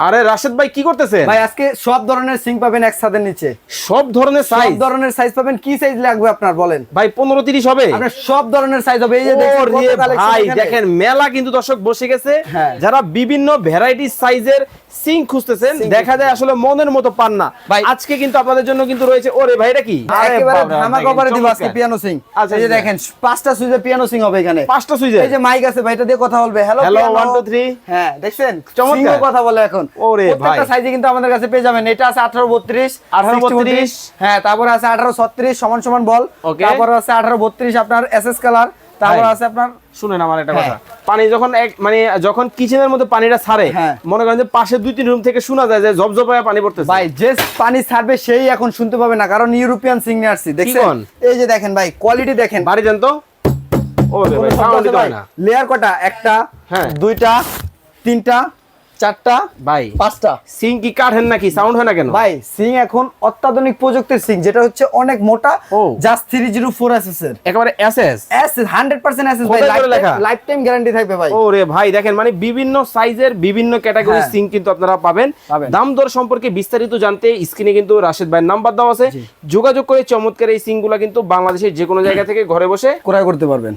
আরে রাশেদ ভাই কি করতেছেন? ভাই আজকে সব ধরনের সিং পাবেন এক ছাদের নিচে। সব ধরনের সাইজ সব ধরনের সাইজ পাবেন। কি সাইজ লাগবে আপনার বলেন? ভাই পনেরো তিরিশ হবে। আপনার সব ধরনের সাইজ হবে। এই যে collection ভাই দেখেন মেলা কিন্তু দর্শক বসে গেছে। হ্যাঁ। যারা বিভিন্ন ভ্যারাইটি সাইজের সিং খুঁজতেছেন দেখা যায় আসলে মনের মতো পান না। ভাই- আজকে কিন্তু আপনাদের জন্য কিন্তু রয়েছে ওরে ভাই এটা কি? একেবারে বাবা, ধামাকা দিব আজকে পিয়ানো সিং আচ্ছা, এই যে আচ্ছা। দেখেন পাঁচটা সুইজে পিয়ানো সিং হবে এখানে। পাঁচটা সুইজে এই যে মাইক আছে ভাই এটা দিয়ে কথা বলবে। Hello Hello, one, two, three। হ্যাঁ দেখছেন? চমৎকার। কথা বলে এখন। ওরে। সাইজে কিন্তু আমাদের কাছে পেয়ে যাবেন। এটা আছে 18 32 18 32 হ্যাঁ তারপরে আছে 18 36 সমান সমান বল. তারপরে আছে 18 32 আপনার এসএস কালার তারপর আছে আপনার শুনেন আমার একটা হ্যাঁ। কথা। পানি যখন এক মানে যখন কিচেনের মধ্যে পানিটা ছাড়ে হ্যাঁ। মনে করেন যে পাশে দুই তিন রুম থেকে শোনা যায় যে জবজবায় পানি পড়তেছে। ভাই যে পানি ছাড়বে সেই এখন শুনতে পাবে না কারণ ইউরোপিয়ান সিং আসছি দেখছেন? এই যে দেখেন ভাই কোয়ালিটি দেখেন। বাড়ি যান তো। ও ভাই লেয়ার কটা? একটা হ্যাঁ। দুইটা তিনটা চারটা ভাই। পাঁচটা। সিং কি কাঠেন নাকি? সাউন্ড হয় না কেন? ভাই সিং এখন অত্যাধুনিক প্রযুক্তির সিং যেটা হচ্ছে অনেক মোটা just three zero four SS এর। একেবারে এসএস এস হান্ড্রেড পার্সেন্ট ভাই কোথায় করে লেখা? লাইফ টাইম গ্যারান্টি থাকবে ভাই। ও রে ভাই দেখেন মানে বিভিন্ন সাইজের বিভিন্ন ক্যাটাগরির হ্যাঁ। সিং কিন্তু আপনারা পাবেন। দাম দর সম্পর্কে বিস্তারিত জানতে স্ক্রিনে কিন্তু রাশেদ ভাইয়ের নাম্বার দেওয়া আছে। যোগাযোগ করে চমৎকার এই সিং সিংগুলা কিন্তু বাংলাদেশের যে কোনো জায়গা থেকে ঘরে বসে ক্রয় করতে পারবেন।